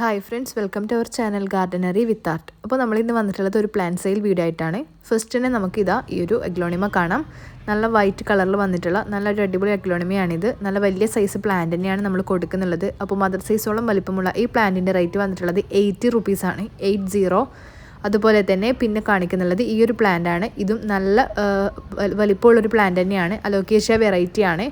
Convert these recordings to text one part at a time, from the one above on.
Hi friends welcome to our channel gardenery with art അപ്പോൾ നമ്മൾ ഇന്ന് വന്നിട്ടുള്ളത് ഒരു പ്ലാൻ സെയിൽ വീഡിയോ ആയിട്ടാണ്. ഫസ്റ്റ് തന്നെ നമുക്കിതാ ഈ ഒരു എഗ്ലോണിമ കാണാം. നല്ല വൈറ്റ് കളറിൽ വന്നിട്ടുള്ള നല്ലൊരു അടിപൊളി എഗ്ലോണിമയാണിത് നല്ല വലിയ സൈസ് പ്ലാന്റ് തന്നെയാണ് നമ്മൾ കൊടുക്കുന്നുള്ളത്. അപ്പോൾ മദർ സൈസോളം വലിപ്പമുള്ള ഈ പ്ലാന്റിന്റെ റേറ്റ് വന്നിട്ടുള്ളത് എയ്റ്റി റുപ്പീസാണ് എയ്റ്റ് സീറോ അതുപോലെ തന്നെ പിന്നെ കാണിക്കുന്നുള്ളത് ഈ ഒരു പ്ലാന്റ് ആണ്. ഇതും നല്ല വലിപ്പമുള്ളൊരു പ്ലാന്റ് തന്നെയാണ്. അലോക്കേഷ്യ വെറൈറ്റി ആണ്.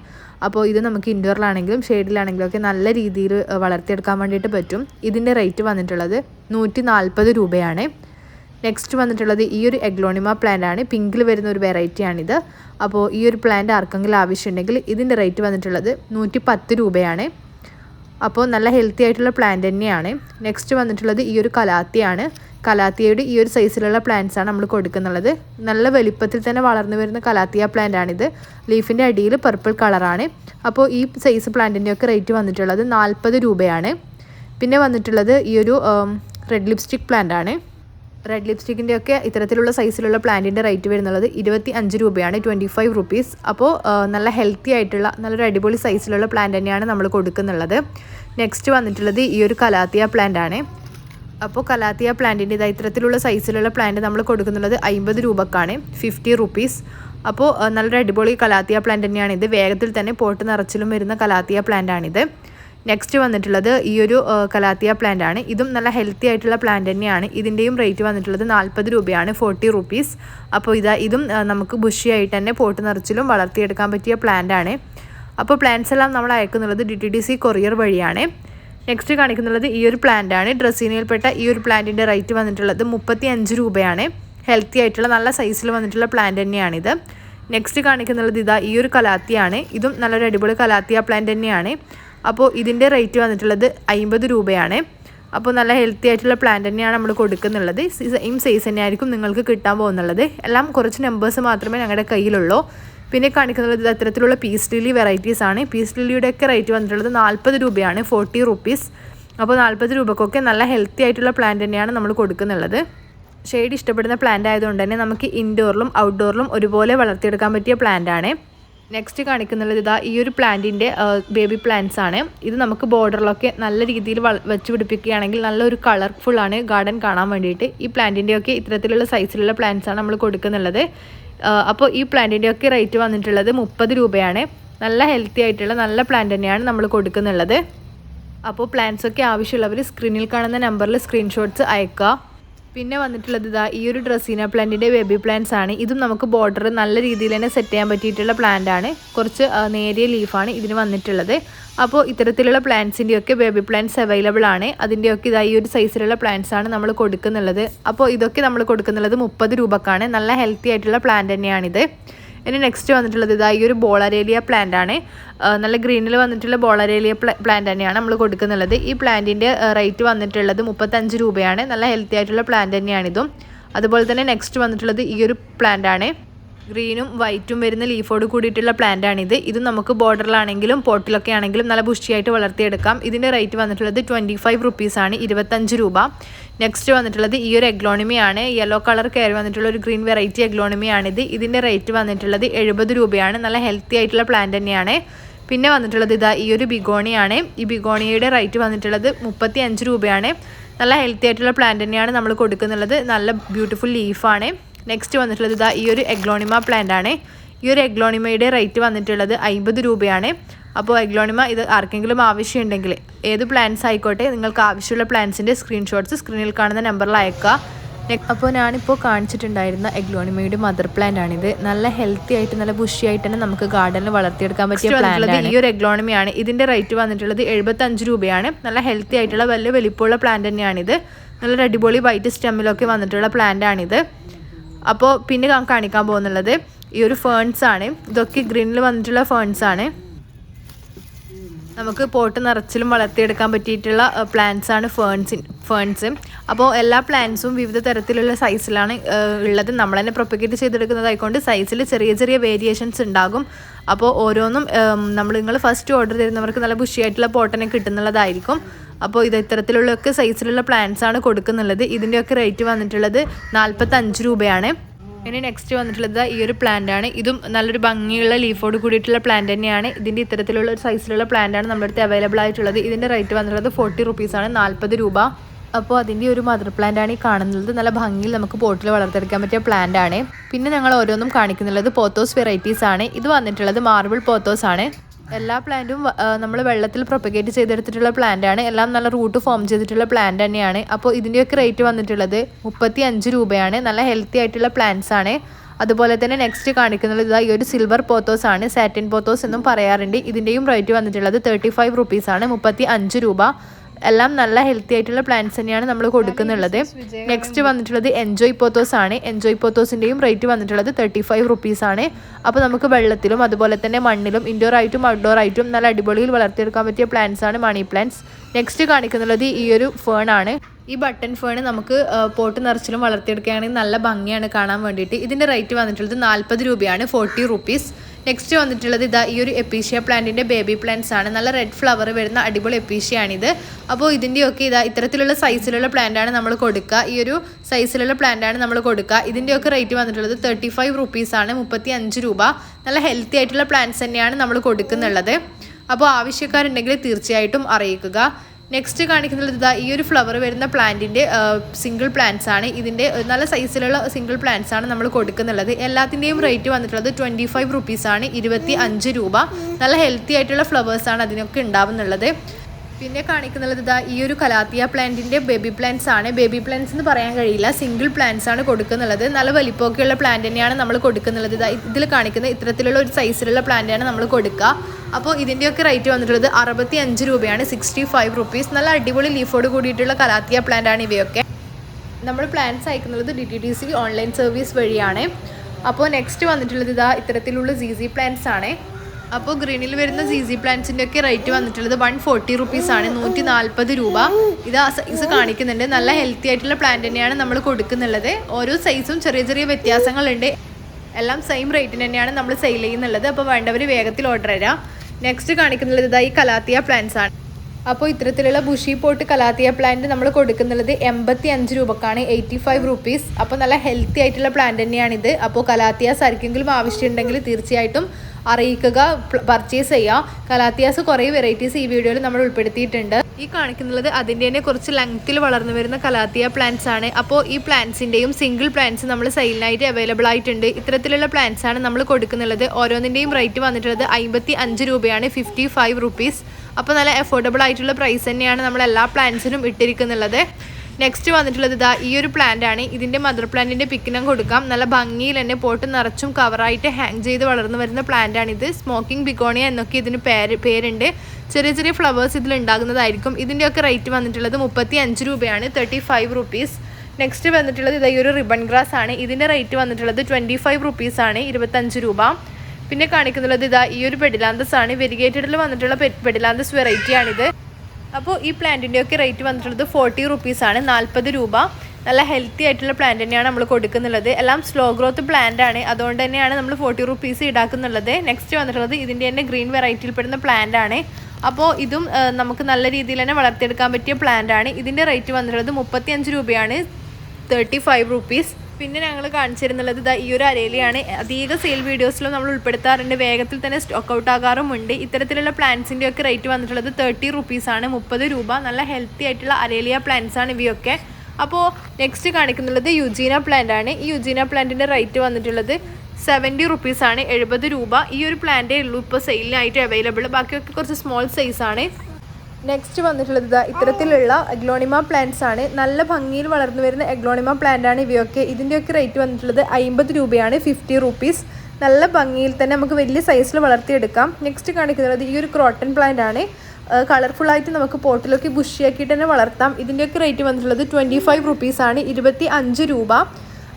അപ്പോൾ ഇത് നമുക്ക് ഇൻഡോറിലാണെങ്കിലും ഷെയ്ഡിലാണെങ്കിലും ഒക്കെ നല്ല രീതിയിൽ വളർത്തിയെടുക്കാൻ വേണ്ടിയിട്ട് പറ്റും. ഇതിന്റെ റേറ്റ് വന്നിട്ടുള്ളത് നൂറ്റി നാൽപ്പത് രൂപയാണ്. നെക്സ്റ്റ് വന്നിട്ടുള്ളത് ഈ ഒരു എഗ്ലോണിമ പ്ലാന്റ് ആണ്. പിങ്കിൽ വരുന്ന ഒരു വെറൈറ്റിയാണിത് അപ്പോൾ ഈ ഒരു പ്ലാന്റ് ആർക്കെങ്കിലും ആവശ്യമുണ്ടെങ്കിൽ ഇതിന്റെ റേറ്റ് വന്നിട്ടുള്ളത് നൂറ്റി പത്ത് രൂപയാണ്. അപ്പോൾ നല്ല ഹെൽത്തി ആയിട്ടുള്ള പ്ലാന്റ് തന്നെയാണ്. നെക്സ്റ്റ് വന്നിട്ടുള്ളത് ഈ ഒരു കലാത്തിയാണ്. കലാത്തിയയുടെ ഈ ഒരു സൈസിലുള്ള പ്ലാന്റ്സ് ആണ് നമ്മൾ കൊടുക്കുന്നുള്ളത്. നല്ല വലിപ്പത്തിൽ തന്നെ വളർന്നു വരുന്ന കലാത്തിയ പ്ലാന്റ് ആണിത്. ലീഫിന്റെ അടിയിൽ പർപ്പിൾ കളറാണ് അപ്പോൾ ഈ സൈസ് പ്ലാന്റിന്റെയൊക്കെ റേറ്റ് വന്നിട്ടുള്ളത് നാൽപ്പത് രൂപയാണ്. പിന്നെ വന്നിട്ടുള്ളത് ഈ ഒരു റെഡ് ലിപ്സ്റ്റിക് പ്ലാന്റ് ആണ്. റെഡ് ലിപ്സ്റ്റിക്കിന്റെ ഒക്കെ ഇത്തരത്തിലുള്ള സൈസിലുള്ള പ്ലാന്റിന്റെ റേറ്റ് വരുന്നുള്ളത് ഇരുപത്തി അഞ്ച് രൂപയാണ് ട്വന്റി ഫൈവ് റുപ്പീസ് അപ്പോൾ നല്ല ഹെൽത്തി ആയിട്ടുള്ള നല്ലൊരു അടിപൊളി സൈസിലുള്ള പ്ലാന്റ് തന്നെയാണ് നമ്മൾ കൊടുക്കുന്നുള്ളത്. നെക്സ്റ്റ് വന്നിട്ടുള്ളത് ഈ ഒരു കലാത്തിയ പ്ലാന്റ് ആണ്. അപ്പോൾ കലാത്തിയ പ്ലാന്റിന്റെ ഇതാ ഇത്തരത്തിലുള്ള സൈസിലുള്ള പ്ലാന്റ് നമ്മൾ കൊടുക്കുന്നുള്ളത് അമ്പത് രൂപക്കാണ് ഫിഫ്റ്റി റുപ്പീസ് അപ്പോൾ നല്ലൊരു അടിപൊളി കലാത്തിയ പ്ലാന്റ് തന്നെയാണ് ഇത്. വേഗത്തിൽ തന്നെ പോട്ട് നിറച്ചിലും വരുന്ന കലാത്തിയ പ്ലാന്റ് ആണിത്. നെക്സ്റ്റ് വന്നിട്ടുള്ളത് ഈ ഒരു കലാത്തിയ പ്ലാന്റ് ആണ്. ഇതും നല്ല ഹെൽത്തി ആയിട്ടുള്ള പ്ലാന്റ് തന്നെയാണ്. ഇതിന്റെയും റേറ്റ് വന്നിട്ടുള്ളത് നാൽപ്പത് രൂപയാണ് ഫോർട്ടി റുപ്പീസ് അപ്പോൾ ഇതാ ഇതും നമുക്ക് ബുഷിയായിട്ട് തന്നെ പോട്ട് നിറച്ചിലും വളർത്തിയെടുക്കാൻ പറ്റിയ പ്ലാന്റ് ആണ്. അപ്പോൾ പ്ലാന്റ്സ് എല്ലാം നമ്മൾ അയക്കുന്നുള്ളത് D T D C courier വഴിയാണ്. നെക്സ്റ്റ് കാണിക്കുന്നുള്ളത് ഈ ഒരു പ്ലാന്റ് ആണ്. ഡ്രസ്സീനയിൽപ്പെട്ട ഈ ഒരു പ്ലാന്റിന്റെ റേറ്റ് വന്നിട്ടുള്ളത് മുപ്പത്തി അഞ്ച് രൂപയാണ്. ഹെൽത്തി ആയിട്ടുള്ള നല്ല സൈസിൽ വന്നിട്ടുള്ള പ്ലാന്റ് തന്നെയാണിത് നെക്സ്റ്റ് കാണിക്കുന്നുള്ളത് ഇതാ ഈ ഒരു കലാത്തിയാണ്. ഇതും നല്ലൊരു അടിപൊളി കലാത്തിയ പ്ലാന്റ് തന്നെയാണ്. അപ്പോൾ ഇതിന്റെ റേറ്റ് വന്നിട്ടുള്ളത് അമ്പത് രൂപയാണ്. അപ്പോൾ നല്ല ഹെൽത്തി ആയിട്ടുള്ള പ്ലാന്റ് തന്നെയാണ് നമ്മൾ കൊടുക്കുന്നുള്ളത്. സെയിം സൈസ് തന്നെയായിരിക്കും നിങ്ങൾക്ക് കിട്ടാൻ പോകുന്നുള്ളത്. എല്ലാം കുറച്ച് നമ്പേഴ്സ് മാത്രമേ ഞങ്ങളുടെ കയ്യിലുള്ളൂ. പിന്നെ കാണിക്കുന്നത് അത്തരത്തിലുള്ള പീസ് ലില്ലി വെറൈറ്റീസ് ആണ്. പീസ് ലില്ലിയുടെ ഒക്കെ റേറ്റ് വന്നിട്ടുള്ളത് നാൽപ്പത് രൂപയാണ് ഫോർട്ടി റുപ്പീസ് അപ്പോൾ നാൽപ്പത് രൂപക്കൊക്കെ നല്ല ഹെൽത്തി ആയിട്ടുള്ള പ്ലാന്റ് തന്നെയാണ് നമ്മൾ കൊടുക്കുന്നുള്ളത്. ഷെയ്ഡ് ഇഷ്ടപ്പെടുന്ന പ്ലാന്റ് ആയതുകൊണ്ട് തന്നെ നമുക്ക് ഇൻഡോറിലും ഔട്ട്ഡോറിലും ഒരുപോലെ വളർത്തിയെടുക്കാൻ പറ്റിയ പ്ലാന്റ് ആണ്. നെക്സ്റ്റ് കാണിക്കുന്നുള്ളത് ഇതാ ഈ ഒരു പ്ലാന്റിന്റെ ബേബി പ്ലാന്റ്സ് ആണ്. ഇത് നമുക്ക് ബോർഡറിലൊക്കെ നല്ല രീതിയിൽ വെച്ച് പിടിപ്പിക്കുകയാണെങ്കിൽ നല്ലൊരു കളർഫുൾ ആണ്. ഗാർഡൻ കാണാൻ വേണ്ടിയിട്ട് ഈ പ്ലാന്റിന്റെയൊക്കെ ഇത്തരത്തിലുള്ള സൈസിലുള്ള പ്ലാന്റ്സ് ആണ് നമ്മൾ കൊടുക്കുന്നുള്ളത്. അപ്പോൾ ഈ പ്ലാന്റിന്റെ ഒക്കെ റേറ്റ് വന്നിട്ടുള്ളത് മുപ്പത് രൂപയാണ്. നല്ല ഹെൽത്തി ആയിട്ടുള്ള നല്ല പ്ലാന്റ് തന്നെയാണ് നമ്മൾ കൊടുക്കുന്നുള്ളത്. അപ്പോൾ പ്ലാന്റ്സ് ഒക്കെ ആവശ്യമുള്ളവർ സ്ക്രീനിൽ കാണുന്ന നമ്പറിൽ സ്ക്രീൻഷോട്ട്സ് അയക്കുക പിന്നെ വന്നിട്ടുള്ളത് ഇതാ ഈ ഒരു ഡ്രസ്സീന പ്ലാന്റിന്റെ ബേബി പ്ലാന്റ്സ് ആണ്. ഇതും നമുക്ക് ബോർഡർ നല്ല രീതിയിൽ തന്നെ സെറ്റ് ചെയ്യാൻ പറ്റിയിട്ടുള്ള പ്ലാന്റ് ആണ്. കുറച്ച് നേരിയ ലീഫാണ് ഇതിന് വന്നിട്ടുള്ളത്. അപ്പോൾ ഇത്തരത്തിലുള്ള പ്ലാന്റ്സിന്റെയൊക്കെ ബേബി പ്ലാന്റ്സ് അവൈലബിൾ ആണ്. അതിന്റെയൊക്കെ ഇതാ ഈ ഒരു സൈസിലുള്ള പ്ലാന്റ്സ് ആണ് നമ്മൾ കൊടുക്കുന്നുള്ളത്. അപ്പോൾ ഇതൊക്കെ നമ്മൾ കൊടുക്കുന്നുള്ളത് മുപ്പത് രൂപക്കാണ്. നല്ല ഹെൽത്തി ആയിട്ടുള്ള പ്ലാന്റ് തന്നെയാണിത്. ഇനി നെക്സ്റ്റ് വന്നിട്ടുള്ളത് ഇതാ ഈ ഒരു ബോളരേലിയ പ്ലാന്റ് ആണ്. നല്ല ഗ്രീനിൽ വന്നിട്ടുള്ള ബോളരേലിയ പ്ലാന്റ് തന്നെയാണ് നമ്മൾ കൊടുക്കുന്നുള്ളത് ഈ പ്ലാന്റിന്റെ റേറ്റ് വന്നിട്ടുള്ളത് മുപ്പത്തഞ്ച് രൂപയാണ്. നല്ല ഹെൽത്തി ആയിട്ടുള്ള പ്ലാന്റ് തന്നെയാണിതും അതുപോലെ തന്നെ നെക്സ്റ്റ് വന്നിട്ടുള്ളത് ഈ ഒരു പ്ലാന്റ് ആണ്. ഗ്രീനും വൈറ്റും വരുന്ന ലീഫോട് കൂടിയിട്ടുള്ള പ്ലാന്റ് ആണിത് ഇത് നമുക്ക് ബോർഡറിലാണെങ്കിലും പോട്ടിലൊക്കെ ആണെങ്കിലും നല്ല ബുഷിയായിട്ട് വളർത്തിയെടുക്കാം. ഇതിന്റെ റേറ്റ് വന്നിട്ടുള്ളത് ട്വന്റി ഫൈവ് റുപ്പീസാണ് ഇരുപത്തഞ്ച് രൂപ. നെക്സ്റ്റ് വന്നിട്ടുള്ളത് ഈ ഒരു എഗ്ലോണിമിയാണ്. യെല്ലോ കളർ കയറി വന്നിട്ടുള്ള ഒരു ഗ്രീൻ വെറൈറ്റി എഗ്ലോണിമിയാണിത്. ഇതിന്റെ റേറ്റ് വന്നിട്ടുള്ളത് എഴുപത് രൂപയാണ്. നല്ല ഹെൽത്തി ആയിട്ടുള്ള പ്ലാന്റ് തന്നെയാണ്. പിന്നെ വന്നിട്ടുള്ളത് ഇതാ ഈ ഒരു ബിഗോണിയാണ്. ഈ ബിഗോണിയുടെ റേറ്റ് വന്നിട്ടുള്ളത് മുപ്പത്തി അഞ്ച് രൂപയാണ്. നല്ല ഹെൽത്തി ആയിട്ടുള്ള പ്ലാന്റ് തന്നെയാണ് നമ്മൾ കൊടുക്കുന്നുള്ളത്. നല്ല ബ്യൂട്ടിഫുൾ ലീഫാണ്. നെക്സ്റ്റ് വന്നിട്ടുള്ളത് ഇതാ ഈ ഒരു എഗ്ലോണിമ പ്ലാന്റ് ആണ്. ഈ ഒരു എഗ്ലോണിമയുടെ റേറ്റ് വന്നിട്ടുള്ളത് അമ്പത് രൂപയാണ്. അപ്പോൾ എഗ്ലോണിമ ഇത് ആർക്കെങ്കിലും ആവശ്യമുണ്ടെങ്കിൽ ഏത് പ്ലാന്റ്സ് ആയിക്കോട്ടെ നിങ്ങൾക്ക് ആവശ്യമുള്ള പ്ലാന്റ്സിന്റെ സ്ക്രീൻഷോട്ട്സ് സ്ക്രീനിൽ കാണുന്ന നമ്പറിൽ അയക്കുക. അപ്പോൾ ഞാനിപ്പോൾ കാണിച്ചിട്ടുണ്ടായിരുന്ന എഗ്ലോണിമയുടെ മദർ പ്ലാന്റ് ആണിത്. നല്ല ഹെൽത്തി ആയിട്ട് നല്ല ബുഷി ആയിട്ട് തന്നെ നമുക്ക് ഗാർഡനിൽ വളർത്തിയെടുക്കാൻ പറ്റിയ പ്ലാന്റ് ഈ ഒരു എഗ്ലോണിമയാണ് ഇതിന്റെ റേറ്റ് വന്നിട്ടുള്ളത് എഴുപത്തഞ്ച് രൂപയാണ്. നല്ല ഹെൽത്തി ആയിട്ടുള്ള വലിയ വലിപ്പമുള്ള പ്ലാന്റ് തന്നെയാണിത്. നല്ല അടിപൊളി വൈറ്റ് സ്റ്റെമ്മിലൊക്കെ വന്നിട്ടുള്ള പ്ലാന്റ് ആണിത്. അപ്പോൾ പിന്നെ കാണിക്കാൻ പോകുന്നുള്ളത് ഈ ഒരു ഫേൺസ് ആണ്. ഇതൊക്കെ ഗ്രീനിൽ വന്നിട്ടുള്ള ഫേൺസ് ആണ്. നമുക്ക് പോട്ട് നിറച്ചിലും വളർത്തിയെടുക്കാൻ പറ്റിയിട്ടുള്ള പ്ലാന്റ്സ് ആണ് ഫേൺസ് ഫേൺസ് അപ്പോൾ എല്ലാ പ്ലാന്റ്സും വിവിധ തരത്തിലുള്ള സൈസിലാണ് ഉള്ളത്. നമ്മൾ തന്നെ പ്രൊപ്പഗേറ്റ് ചെയ്തെടുക്കുന്നതായിക്കൊണ്ട് സൈസിൽ ചെറിയ ചെറിയ വേരിയേഷൻസ് ഉണ്ടാകും. അപ്പോൾ ഓരോന്നും നമ്മൾ നിങ്ങൾ ഫസ്റ്റ് ഓർഡർ തരുന്നവർക്ക് നല്ല ബുഷിയായിട്ടുള്ള പോട്ടനെ കിട്ടുന്നുള്ളതായിരിക്കും. അപ്പോൾ ഇത് ഇത്തരത്തിലുള്ളൊക്കെ സൈസിലുള്ള പ്ലാന്റ്സ് ആണ് കൊടുക്കുന്നുള്ളത്. ഇതിന്റെയൊക്കെ റേറ്റ് വന്നിട്ടുള്ളത് നാൽപ്പത്തഞ്ച് രൂപയാണ്. ഇനി നെക്സ്റ്റ് വന്നിട്ടുള്ളത് ഈ ഒരു പ്ലാന്റ് ആണ്. ഇതും നല്ലൊരു ഭംഗിയുള്ള ലീഫോട് കൂടിയിട്ടുള്ള പ്ലാന്റ് തന്നെയാണ്. ഇതിന്റെ ഇത്തരത്തിലുള്ള ഒരു സൈസിലുള്ള പ്ലാന്റ് ആണ് നമ്മുടെ അടുത്ത് അവൈലബിൾ ആയിട്ടുള്ളത്. ഇതിന്റെ റേറ്റ് വന്നിട്ടുള്ളത് ഫോർട്ടി റുപ്പീസാണ് നാൽപ്പത് രൂപ. അപ്പോൾ അതിന്റെ ഒരു മദർ പ്ലാന്റ് ആണ് ഈ കാണുന്നത്. നല്ല ഭംഗിയിൽ നമുക്ക് പോട്ടിൽ വളർത്തിയെടുക്കാൻ പറ്റിയ പ്ലാന്റ് ആണ്. പിന്നെ ഞങ്ങൾ ഓരോന്നും കാണിക്കുന്നുള്ളത് പോത്തോസ് വെറൈറ്റീസ് ആണ്. ഇത് വന്നിട്ടുള്ളത് മാർബിൾ പോത്തോസ് ആണ്. എല്ലാ പ്ലാന്റും നമ്മൾ വെള്ളത്തിൽ പ്രൊപ്പഗേറ്റ് ചെയ്തെടുത്തിട്ടുള്ള പ്ലാന്റ് ആണ് എല്ലാം നല്ല റൂട്ട് ഫോം ചെയ്തിട്ടുള്ള പ്ലാന്റ് തന്നെയാണ്. അപ്പോൾ ഇതിന്റെയൊക്കെ റേറ്റ് വന്നിട്ടുള്ളത് മുപ്പത്തി അഞ്ച് രൂപയാണ്. നല്ല ഹെൽത്തി ആയിട്ടുള്ള പ്ലാന്റ്സ് ആണ്. അതുപോലെ തന്നെ നെക്സ്റ്റ് കാണിക്കുന്നത് ഇതാ ഈ ഒരു സിൽവർ പോത്തോസ് ആണ്. സാറ്റിൻ പോത്തോസ് എന്നും പറയാറുണ്ട്. ഇതിന്റെയും റേറ്റ് വന്നിട്ടുള്ളത് തേർട്ടി ഫൈവ് റുപ്പീസാണ് മുപ്പത്തി രൂപ. എല്ലാം നല്ല ഹെൽത്തി ആയിട്ടുള്ള പ്ലാന്റ്സ് തന്നെയാണ് നമ്മൾ കൊടുക്കുന്നുള്ളത്. നെക്സ്റ്റ് വന്നിട്ടുള്ളത് എൻജോയ് പോത്തോസ് ആണ്. എൻജോയ് പോത്തോസിന്റെയും റേറ്റ് വന്നിട്ടുള്ളത് തേർട്ടി ഫൈവ് റുപ്പീസ് ആണ്. അപ്പോൾ നമുക്ക് വെള്ളത്തിലും അതുപോലെ തന്നെ മണ്ണിലും ഇൻഡോർ ആയിട്ടും ഔട്ട്ഡോർ ആയിട്ടും നല്ല അടിപൊളിയിൽ വളർത്തിയെടുക്കാൻ പറ്റിയ പ്ലാന്റ്സ് ആണ് മണി പ്ലാന്റ്സ് നെക്സ്റ്റ് കാണിക്കുന്നുള്ളത് ഈ ഒരു ഫേൺ ആണ്. ഈ ബട്ടൺ ഫേൺ നമുക്ക് പോട്ട് നിറച്ചിലും വളർത്തിയെടുക്കുകയാണെങ്കിൽ നല്ല ഭംഗിയാണ് കാണാൻ വേണ്ടിയിട്ട്. ഇതിന്റെ റേറ്റ് വന്നിട്ടുള്ളത് നാൽപ്പത് രൂപയാണ് ഫോർട്ടി റുപ്പീസ് നെക്സ്റ്റ് വന്നിട്ടുള്ളത് ഇതാ ഈ ഒരു എപ്പീഷ്യ പ്ലാന്റിന്റെ ബേബി പ്ലാന്റ്സ് ആണ്. നല്ല റെഡ് ഫ്ലവർ വരുന്ന അടിപൊളി എപ്പീഷ്യയാണിത് അപ്പോൾ ഇതിന്റെയൊക്കെ ഇതാ ഇത്തരത്തിലുള്ള സൈസിലുള്ള പ്ലാന്റാണ് നമ്മൾ കൊടുക്കുക. ഈ ഒരു സൈസിലുള്ള പ്ലാന്റാണ് നമ്മൾ കൊടുക്കുക. ഇതിന്റെയൊക്കെ റേറ്റ് വന്നിട്ടുള്ളത് തേർട്ടി ഫൈവ് റുപ്പീസാണ് മുപ്പത്തി അഞ്ച് രൂപ. നല്ല ഹെൽത്തി ആയിട്ടുള്ള പ്ലാന്റ്സ് തന്നെയാണ് നമ്മൾ കൊടുക്കുന്നുള്ളത്. അപ്പോൾ ആവശ്യക്കാരുണ്ടെങ്കിൽ തീർച്ചയായിട്ടും അറിയിക്കുക. നെക്സ്റ്റ് കാണിക്കുന്നത് ഇതാ ഈ ഒരു ഫ്ലവർ വരുന്ന പ്ലാന്റിന്റെ സിംഗിൾ പ്ലാന്റ്സ് ആണ്. ഇതിന്റെ നല്ല സൈസിലുള്ള സിംഗിൾ പ്ലാന്റ്സ് ആണ് നമ്മൾ കൊടുക്കുന്നുള്ളത്. എല്ലാത്തിന്റെയും റേറ്റ് വന്നിട്ടുള്ളത് ട്വന്റി ഫൈവ് റുപ്പീസാണ് ഇരുപത്തി അഞ്ച് രൂപ. നല്ല ഹെൽത്തി ആയിട്ടുള്ള ഫ്ലവേഴ്സ് ആണ് അതിനൊക്കെ ഉണ്ടാവുന്നുള്ളത്. പിന്നെ കാണിക്കുന്നത് ഇതാ ഈ ഒരു കലാത്തിയ പ്ലാന്റിന്റെ ബേബി പ്ലാന്റ്സ് ആണ്. ബേബി പ്ലാന്റ്സ് എന്ന് പറയാൻ കഴിയില്ല. സിംഗിൾ പ്ലാന്റ്സ് ആണ് കൊടുക്കുന്നുള്ളത്. നല്ല വലിപ്പമൊക്കെയുള്ള പ്ലാന്റ് തന്നെയാണ് നമ്മൾ കൊടുക്കുന്നുള്ളത്. ഇതാ ഇതിൽ കാണിക്കുന്ന ഇത്തരത്തിലുള്ള ഒരു സൈസിലുള്ള പ്ലാന്റ് ആണ് നമ്മൾ കൊടുക്കുക. അപ്പോൾ ഇതിന്റെയൊക്കെ റേറ്റ് വന്നിട്ടുള്ളത് അറുപത്തി അഞ്ച് രൂപയാണ്. സിക്സ്റ്റി ഫൈവ് റുപ്പീസ് നല്ല അടിപൊളി ലീഫോട് കൂടിയിട്ടുള്ള കലാത്തിയ പ്ലാന്റ് ആണ് ഇവയൊക്കെ. നമ്മൾ പ്ലാന്റ്സ് അയക്കുന്നത് D T T C online service വഴിയാണ്. അപ്പോൾ നെക്സ്റ്റ് വന്നിട്ടുള്ളത് ഇതാ ഇത്തരത്തിലുള്ള സി സി പ്ലാന്റ്സ് ആണ്. അപ്പോൾ ഗ്രീനിൽ വരുന്ന സി സി പ്ലാന്റ്സിന്റെ ഒക്കെ റേറ്റ് വന്നിട്ടുള്ളത് വൺ ഫോർട്ടി റുപ്പീസ് ആണ്. നൂറ്റി നാൽപ്പത് രൂപ. ഇത് ആ സൈസ് കാണിക്കുന്നുണ്ട്. നല്ല ഹെൽത്തി ആയിട്ടുള്ള പ്ലാന്റ് തന്നെയാണ് നമ്മൾ കൊടുക്കുന്നുള്ളത്. ഓരോ സൈസും ചെറിയ ചെറിയ വ്യത്യാസങ്ങളുണ്ട്. എല്ലാം സെയിം റേറ്റിന് തന്നെയാണ് നമ്മൾ സെയിൽ ചെയ്യുന്നുള്ളത്. അപ്പോൾ വേണ്ടവർ വേഗത്തിൽ ഓർഡർ തരാം. നെക്സ്റ്റ് കാണിക്കുന്നുള്ളത് ഇതായി കലാത്തിയ പ്ലാന്റ്സ് ആണ്. അപ്പോൾ ഇത്തരത്തിലുള്ള ബുഷി പോട്ട് കലാത്തിയ പ്ലാന്റ് നമ്മൾ കൊടുക്കുന്നുള്ളത് എൺപത്തി അഞ്ച് രൂപക്കാണ് എയ്റ്റി ഫൈവ് റുപ്പീസ് അപ്പോൾ നല്ല ഹെൽത്തി ആയിട്ടുള്ള പ്ലാന്റ് തന്നെയാണിത്. അപ്പോൾ കലാത്തിയാസ് ആർക്കെങ്കിലും ആവശ്യമുണ്ടെങ്കിൽ തീർച്ചയായിട്ടും അറിയിക്കുക പർച്ചേസ് ചെയ്യുക കലാത്തിയാസ് കുറേ വെറൈറ്റീസ് ഈ വീഡിയോയിൽ നമ്മൾ ഉൾപ്പെടുത്തിയിട്ടുണ്ട്. ഈ കാണിക്കുന്നത് അതിന്റെ തന്നെ കുറച്ച് ലെങ്ത്തിൽ വളർന്നു വരുന്ന കലാത്തിയ പ്ലാന്റ്സ് ആണ്. അപ്പോൾ ഈ പ്ലാന്റ്സിന്റെയും സിംഗിൾ പ്ലാന്റ്സ് നമ്മൾ സെയിലിനായിട്ട് അവൈലബിൾ ആയിട്ടുണ്ട്. ഇത്തരത്തിലുള്ള പ്ലാന്റ്സ് ആണ് നമ്മൾ കൊടുക്കുന്നുള്ളത് ഓരോന്നിന്റെയും റേറ്റ് വന്നിട്ടുള്ളത് അമ്പത്തി അഞ്ച് രൂപയാണ് ഫിഫ്റ്റി ഫൈവ് റുപ്പീസ് അപ്പോൾ നല്ല അഫോർഡബിൾ ആയിട്ടുള്ള പ്രൈസ് തന്നെയാണ് നമ്മൾ എല്ലാ പ്ലാന്റ്സിനും ഇട്ടിരിക്കുന്നുള്ളത്. നെക്സ്റ്റ് വന്നിട്ടുള്ളത് ഇതാ ഈ ഒരു പ്ലാന്റ് ആണ്. ഇതിന്റെ മദർ പ്ലാന്റിന്റെ പിക്കിനം കൊടുക്കാം. നല്ല ഭംഗിയിൽ തന്നെ പോട്ട് നിറച്ചും കവറായിട്ട് ഹാങ് ചെയ്ത് വളർന്നു വരുന്ന പ്ലാന്റ് ആണ് ഇത്. സ്മോക്കിംഗ് ബിഗോണിയ എന്നൊക്കെ ഇതിന് പേര് പേരുണ്ട്. ചെറിയ ചെറിയ ഫ്ലവേഴ്സ് ഇതിൽ ഉണ്ടാകുന്നതായിരിക്കും. ഇതിന്റെയൊക്കെ റേറ്റ് വന്നിട്ടുള്ളത് മുപ്പത്തി അഞ്ച് രൂപയാണ് തേർട്ടി ഫൈവ് റുപ്പീസ് നെക്സ്റ്റ് വന്നിട്ടുള്ളത് ഈ ഒരു റിബൺ ഗ്രാസ് ആണ്. ഇതിന്റെ റേറ്റ് വന്നിട്ടുള്ളത് ട്വന്റി ഫൈവ് റുപ്പീസ് ആണ് ഇരുപത്തഞ്ച് രൂപ. പിന്നെ കാണിക്കുന്നുള്ളത് ഇതാ ഈ ഒരു പെഡിലാന്തസ് ആണ്. വെരിഗേറ്റഡിൽ വന്നിട്ടുള്ള പെഡിലാന്തസ് വെറൈറ്റി ആണിത്. അപ്പോൾ ഈ പ്ലാന്റിന്റെ ഒക്കെ റേറ്റ് വന്നിട്ടുള്ളത് ഫോർട്ടി റുപ്പീസാണ് നാൽപ്പത് രൂപ. നല്ല ഹെൽത്തി ആയിട്ടുള്ള പ്ലാന്റ് തന്നെയാണ് നമ്മൾ കൊടുക്കുന്നുള്ളത്. എല്ലാം സ്ലോ ഗ്രോത്ത് പ്ലാന്റ് ആണ്. അതുകൊണ്ട് തന്നെയാണ് നമ്മൾ ഫോർട്ടി റുപ്പീസ് ഈടാക്കുന്നുള്ളത്. നെക്സ്റ്റ് വന്നിട്ടുള്ളത് ഇതിന്റെ തന്നെ ഗ്രീൻ വെറൈറ്റിയിൽ പെടുന്ന പ്ലാന്റ് ആണ്. അപ്പോൾ ഇതും നമുക്ക് നല്ല രീതിയിൽ തന്നെ വളർത്തിയെടുക്കാൻ പറ്റിയ പ്ലാന്റ് ആണ്. ഇതിന്റെ റേറ്റ് വന്നിട്ടുള്ളത് മുപ്പത്തി അഞ്ച് രൂപയാണ്. തേർട്ടി ഫൈവ് റുപ്പീസ് പിന്നെ ഞങ്ങൾ കാണിച്ചിരുന്നുള്ളത് ഇതാ ഈ ഒരു അരയിലാണ് അധിക സെയിൽ വീഡിയോസിലും നമ്മൾ ഉൾപ്പെടുത്താറുണ്ട്. വേഗത്തിൽ തന്നെ സ്റ്റോക്ക് ഔട്ട് ആകാറുമുണ്ട് ഇത്തരത്തിലുള്ള പ്ലാന്റ്സിന്റെ ഒക്കെ റേറ്റ് വന്നിട്ടുള്ളത് തേർട്ടി റുപ്പീസാണ് മുപ്പത് രൂപ. നല്ല ഹെൽത്തി ആയിട്ടുള്ള അരേലിയ പ്ലാന്റ്സ് ആണ് ഇവയൊക്കെ. അപ്പോൾ നെക്സ്റ്റ് കാണിക്കുന്നുള്ളത് യുജീന പ്ലാന്റ് ആണ്. ഈ യുജീന പ്ലാന്റിന്റെ റേറ്റ് വന്നിട്ടുള്ളത് സെവന്റി റുപ്പീസാണ് എഴുപത് രൂപ. ഈ ഒരു പ്ലാന്റേ ഉള്ളൂ. ഇപ്പോൾ സെയിലിനായിട്ട് അവൈലബിൾ ബാക്കിയൊക്കെ കുറച്ച് സ്മോൾ സൈസാണ് നെക്സ്റ്റ് വന്നിട്ടുള്ളത് ഇതാ ഇത്തരത്തിലുള്ള എഗ്ലോണിമ പ്ലാന്റ്സ് ആണ്. നല്ല ഭംഗിയിൽ വളർന്നു വരുന്ന എഗ്ലോണിമ പ്ലാന്റ് ആണ് ഇവയൊക്കെ. ഇതിന്റെയൊക്കെ റേറ്റ് വന്നിട്ടുള്ളത് അമ്പത് രൂപയാണ് ഫിഫ്റ്റി റുപ്പീസ് നല്ല ഭംഗിയിൽ തന്നെ നമുക്ക് വലിയ സൈസിൽ വളർത്തിയെടുക്കാം. നെക്സ്റ്റ് കാണിക്കുന്നത് ഈ ഒരു ക്രോട്ടൺ പ്ലാന്റ് ആണ്. കളർഫുൾ ആയിട്ട് നമുക്ക് പോട്ടിലൊക്കെ ബുഷിയാക്കിയിട്ട് തന്നെ വളർത്താം. ഇതിന്റെയൊക്കെ റേറ്റ് വന്നിട്ടുള്ളത് ട്വന്റി ഫൈവ് റുപ്പീസാണ് ഇരുപത്തി അഞ്ച് രൂപ.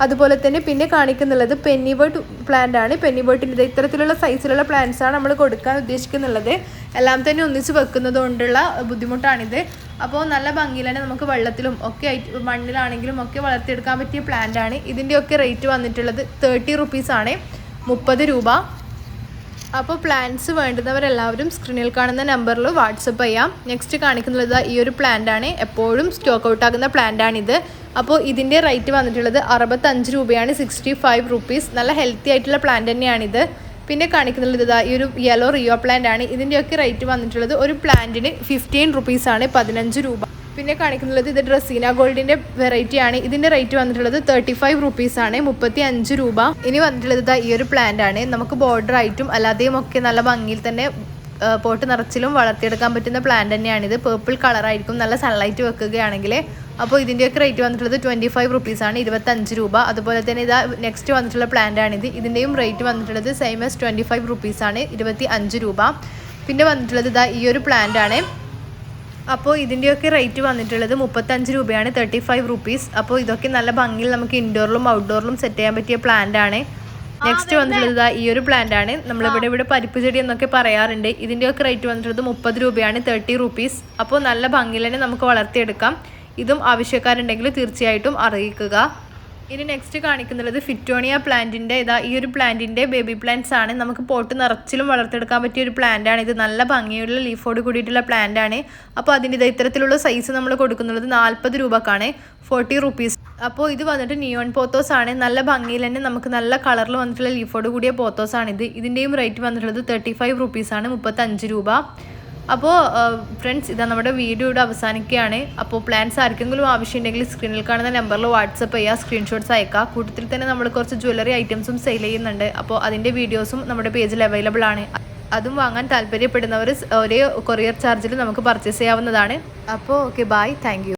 അതുപോലെ തന്നെ പിന്നെ കാണിക്കുന്നുള്ളത് പെന്നിവേർട്ട് പ്ലാന്റ് ആണ്. പെന്നിവേർട്ടിന്റെ ഇത്തരത്തിലുള്ള സൈസിലുള്ള പ്ലാന്റ്സ് ആണ് നമ്മൾ കൊടുക്കാൻ ഉദ്ദേശിക്കുന്നുള്ളത്. എല്ലാം തന്നെ ഒന്നിച്ച് വെക്കുന്നത് കൊണ്ടുള്ള ബുദ്ധിമുട്ടാണിത്. അപ്പോൾ നല്ല ഭംഗിയിൽ തന്നെ നമുക്ക് വെള്ളത്തിലും ഒക്കെ ആയിട്ട് മണ്ണിലാണെങ്കിലും ഒക്കെ വളർത്തിയെടുക്കാൻ പറ്റിയ പ്ലാന്റ് ആണ്. ഇതിന്റെയൊക്കെ റേറ്റ് വന്നിട്ടുള്ളത് തേർട്ടി റുപ്പീസാണ് മുപ്പത് രൂപ. അപ്പോൾ പ്ലാൻസ് വേണ്ടുന്നവരെല്ലാവരും സ്ക്രീനിൽ കാണുന്ന നമ്പറിൽ വാട്സപ്പ് ചെയ്യാം. നെക്സ്റ്റ് കാണിക്കുന്നത് ഈ ഒരു പ്ലാന്റ് ആണ്. എപ്പോഴും സ്റ്റോക്ക് ഔട്ട് ആകുന്ന പ്ലാന്റ് ആണിത്. അപ്പോൾ ഇതിന്റെ റേറ്റ് വന്നിട്ടുള്ളത് അറുപത്തഞ്ച് രൂപയാണ് സിക്സ്റ്റി ഫൈവ് റുപ്പീസ് നല്ല ഹെൽത്തി ആയിട്ടുള്ള പ്ലാന്റ് തന്നെയാണിത്. പിന്നെ കാണിക്കുന്നത് ഇതാ ഈ ഒരു യെല്ലോ റിയോ പ്ലാന്റ് ആണ്. ഇതിന്റെയൊക്കെ റേറ്റ് വന്നിട്ടുള്ളത് ഒരു പ്ലാന്റിന് ഫിഫ്റ്റീൻ റുപ്പീസാണ് പതിനഞ്ച് രൂപ. പിന്നെ കാണിക്കുന്നത് ഇത് ഡ്രസ്സീന വെറൈറ്റി ആണ്. ഇതിന്റെ റേറ്റ് വന്നിട്ടുള്ളത് തേർട്ടി ഫൈവ് റുപ്പീസാണ് മുപ്പത്തി അഞ്ച് രൂപ. ഇനി വന്നിട്ടുള്ളത് ഈ ഒരു പ്ലാന്റ് ആണ്. നമുക്ക് ബോർഡർ ആയിട്ടും അല്ലാതെയും ഒക്കെ നല്ല ഭംഗിയിൽ തന്നെ പോട്ട് നിറച്ചിലും വളർത്തിയെടുക്കാൻ പറ്റുന്ന പ്ലാന്റ് തന്നെയാണിത് പേർപ്പിൾ കളറായിരിക്കും നല്ല സൺലൈറ്റ് വെക്കുകയാണെങ്കിൽ അപ്പോൾ ഇതിന്റെയൊക്കെ റേറ്റ് വന്നിട്ടുള്ളത് ട്വന്റി ഫൈവ് റുപ്പീസാണ് ഇരുപത്തഞ്ച് രൂപ. അതുപോലെ തന്നെ ഇതാ നെക്സ്റ്റ് വന്നിട്ടുള്ള പ്ലാന്റ് ആണിത് ഇതിന്റെയും റേറ്റ് വന്നിട്ടുള്ളത് സെയിം ആസ് ട്വന്റി ഫൈവ് റുപ്പീസാണ് ഇരുപത്തി അഞ്ച് രൂപ. പിന്നെ വന്നിട്ടുള്ളത് ഇതാ ഈ ഒരു പ്ലാന്റ് ആണ്. അപ്പോൾ ഇതിന്റെയൊക്കെ റേറ്റ് വന്നിട്ടുള്ളത് മുപ്പത്തഞ്ച് രൂപയാണ് തേർട്ടി ഫൈവ് റുപ്പീസ് അപ്പോൾ ഇതൊക്കെ നല്ല ഭംഗിയിൽ നമുക്ക് ഇൻഡോറിലും ഔട്ട്ഡോറിലും സെറ്റ് ചെയ്യാൻ പറ്റിയ പ്ലാന്റ് ആണ്. നെക്സ്റ്റ് വന്നിട്ടുള്ളത് ഈ ഒരു പ്ലാന്റ് ആണ്. നമ്മളിവിടെ ഇവിടെ പരിപ്പ് ചെടി എന്നൊക്കെ പറയാറുണ്ട്. ഇതിന്റെയൊക്കെ റേറ്റ് വന്നിട്ടുള്ളത് മുപ്പത് രൂപയാണ് തേർട്ടി റുപ്പീസ് അപ്പോൾ നല്ല ഭംഗിയിൽ തന്നെ നമുക്ക് വളർത്തിയെടുക്കാം. ഇതും ആവശ്യക്കാരുണ്ടെങ്കിൽ തീർച്ചയായിട്ടും അറിയിക്കുക. ഇനി നെക്സ്റ്റ് കാണിക്കുന്നത് ഫിറ്റോണിയ പ്ലാന്റിന്റെ ഇതാ ഈ ഒരു പ്ലാന്റിന്റെ ബേബി പ്ലാന്റ്സ് ആണ്. നമുക്ക് പോട്ട് നിറച്ചിലും വളർത്തെടുക്കാൻ പറ്റിയ ഒരു പ്ലാന്റാണ് ആണ്. ഇത് നല്ല ഭംഗിയുള്ള ലീഫോട് കൂടിയിട്ടുള്ള പ്ലാന്റ് ആണ്. അപ്പോൾ അതിന്റെ ഇത് ഇത്തരത്തിലുള്ള സൈസ് നമ്മൾ കൊടുക്കുന്നത് നാൽപ്പത് രൂപക്കാണ്. ഫോർട്ടി റുപ്പീസ് അപ്പോൾ ഇത് വന്നിട്ട് നിയോൺ പോത്തോസ് ആണ്. നല്ല ഭംഗിയിൽ തന്നെ നമുക്ക് നല്ല കളറിൽ വന്നിട്ടുള്ള ലീഫോട് കൂടിയ പോത്തോസ് ആണ് ഇത്. ഇതിന്റെയും റേറ്റ് വന്നിട്ടുള്ളത് തേർട്ടി ഫൈവ് റുപ്പീസാണ് മുപ്പത്തഞ്ച് രൂപ. അപ്പോൾ ഫ്രണ്ട്സ് ഇതാ നമ്മുടെ വീഡിയോ ഇവിടെ അവസാനിക്കുകയാണ്. അപ്പോൾ പ്ലാൻസ് ആർക്കെങ്കിലും ആവശ്യമുണ്ടെങ്കിൽ സ്ക്രീനിൽ കാണുന്ന നമ്പറിൽ വാട്സപ്പ് ചെയ്യുക സ്ക്രീൻഷോട്ട്സ് അയക്കുക കൂട്ടത്തിൽ തന്നെ നമ്മൾ കുറച്ച് ജ്വല്ലറി ഐറ്റംസും സെയിൽ ചെയ്യുന്നുണ്ട്. അപ്പോൾ അതിന്റെ വീഡിയോസും നമ്മുടെ പേജിൽ അവൈലബിൾ ആണ്. അതും വാങ്ങാൻ താല്പര്യപ്പെടുന്നവർ ഒരേ കൊറിയർ ചാർജിൽ നമുക്ക് പർച്ചേസ് ചെയ്യാവുന്നതാണ്. അപ്പോൾ ഓക്കെ ബായ് താങ്ക്